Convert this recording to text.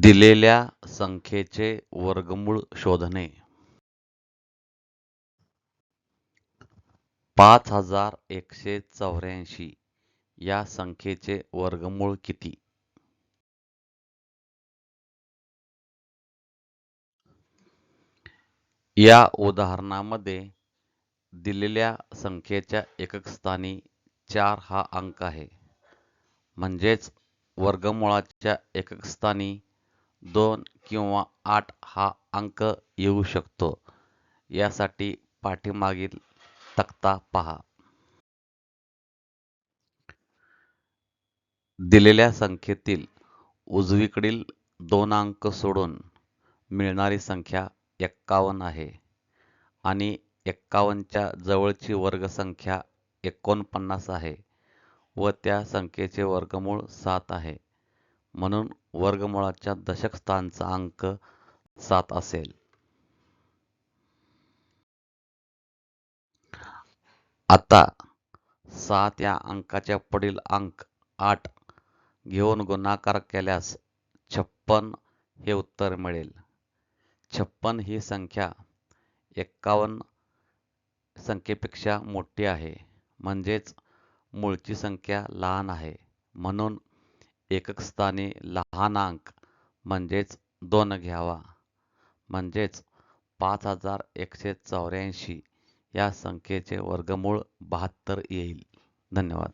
दिलेल्या संख्येचे वर्गमूळ शोधणे. पाच हजार एकशे चौऱ्याऐंशी या संख्येचे वर्गमूळ किती? या उदाहरणामध्ये दिलेल्या संख्येच्या एककस्थानी चार हा अंक आहे. म्हणजेच वर्गमुळाच्या एककस्थानी दोन किंवा आठ हा अंक येऊ शकतो. यासाठी पाठीमागील तक्ता पहा. दिलेल्या संख्येतील उजवीकडील दोन अंक सोडून मिळणारी संख्या एक्कावन्न आहे आणि एक्कावन्नच्या जवळची वर्गसंख्या एकोणपन्नास आहे व त्या संख्येचे वर्गमूळ सात आहे. म्हणून वर्गमुळाच्या दशक स्थानचा अंक सात असेल. आता सात या अंकाच्या पुढील अंक आठ घेऊन गुणाकार केल्यास छप्पन हे उत्तर मिळेल. छप्पन ही संख्या एक्कावन्न संख्येपेक्षा मोठी आहे. म्हणजेच मूळची संख्या लहान आहे. म्हणून एककस्थानी लहान अंक म्हणजेच दोन घ्यावा. म्हणजेच पाच हजार एकशे चौऱ्याऐंशी या संख्येचे वर्गमूळ बहात्तर येईल. धन्यवाद.